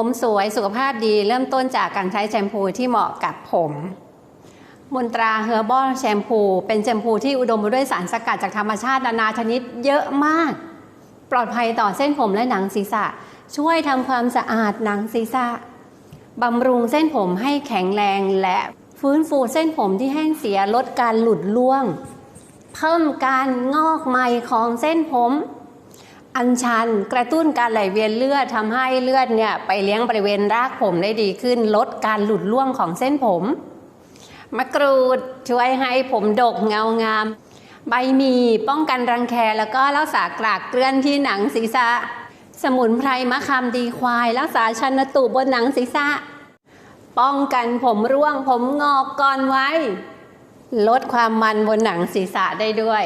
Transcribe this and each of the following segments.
ผมสวยสุขภาพดีเริ่มต้นจากการใช้แชมพูที่เหมาะกับผมมนตราเฮอร์บอลแชมพู เป็นแชมพูที่อุดมไปด้วยสารสกัดจากธรรมชาตินานาชนิดเยอะมาก ปลอดภัยต่อเส้นผมและหนังศีรษะ ช่วยทำความสะอาดหนังศีรษะบำรุงเส้นผมให้แข็งแรงและฟื้นฟูเส้นผมที่แห้งเสียลดการหลุดร่วง เพิ่มการงอกใหม่ของเส้นผม อัญชันกระตุ้นการไหลเวียนเลือดทำให้เลือดเนี่ยไปเลี้ยงบริเวณรากผมได้ดีขึ้น ลดการหลุดร่วงของเส้นผม มะกรูดช่วยให้ผมดกเงางาม ใบมีป้องกันรังแคแล้วก็รักษากรากเกลื่อนที่หนังศีรษะ สมุนไพรมะขามดีควาย รักษาชันตุบนหนังศีรษะ ป้องกันผมร่วงผมงอกก่อนไว้ ลดความมันบนหนังศีรษะได้ด้วย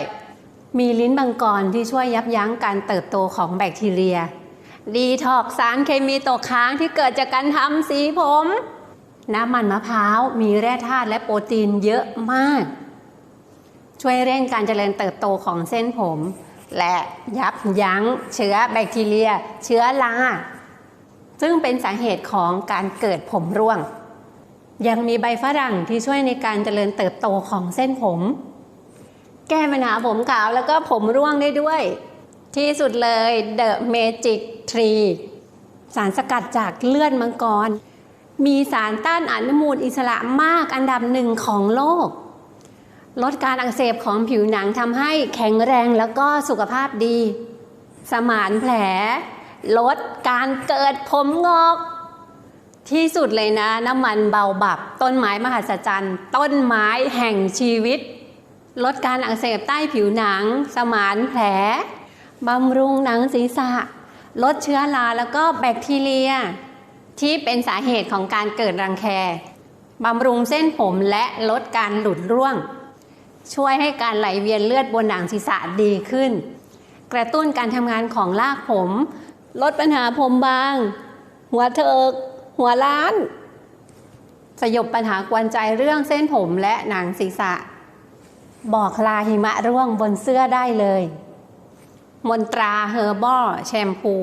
มีลิ้นบังกรที่ช่วยยับยั้งการเติบโตของแบคทีเรีย ดีถอกสารเคมีตกค้างที่เกิดจากการทำสีผม น้ำมันมะพร้าวมีแร่ธาตุและโปรตีนเยอะมาก ช่วยเร่งการเจริญเติบโตของเส้นผม และยับยั้งเชื้อแบคทีเรีย เชื้อราซึ่งเป็นสาเหตุของการเกิดผมร่วง ยังมีใบฝรั่งที่ช่วยในการเจริญเติบโตของเส้นผม แก้ปัญหาผมขาวแล้วก็ผมร่วงได้ด้วย ที่สุดเลย The Magic Tree สารสกัดจากเลือดมังกร มีสารต้านอนุมูลอิสระมากอันดับหนึ่งของโลก ลดการอักเสบของผิวหนังทำให้แข็งแรงแล้วก็สุขภาพดี สมานแผล ลดการเกิดผมงอกที่สุดเลยนะน้ำมันเบาบับ ต้นไม้มหัศจรรย์ ต้นไม้แห่งชีวิต ลดการอักเสบใต้ผิวหนัง สมานแผลบำรุงหนังศีรษะ ลดเชื้อราแล้วก็แบคทีเรีย ที่เป็นสาเหตุของการเกิดรังแคบำรุงเส้นผมและลดการหลุดร่วง ช่วยให้การไหลเวียนเลือดบนหนังศีรษะดีขึ้น กระตุ้นการทำงานของรากผม ลดปัญหาผมบาง หัวเถิก หัวล้าน สยบปัญหากวนใจเรื่องเส้นผมและหนังศีรษะ บอกลาหิมะร่วงบนเสื้อได้เลย มนตราเฮอร์บอลแชมพู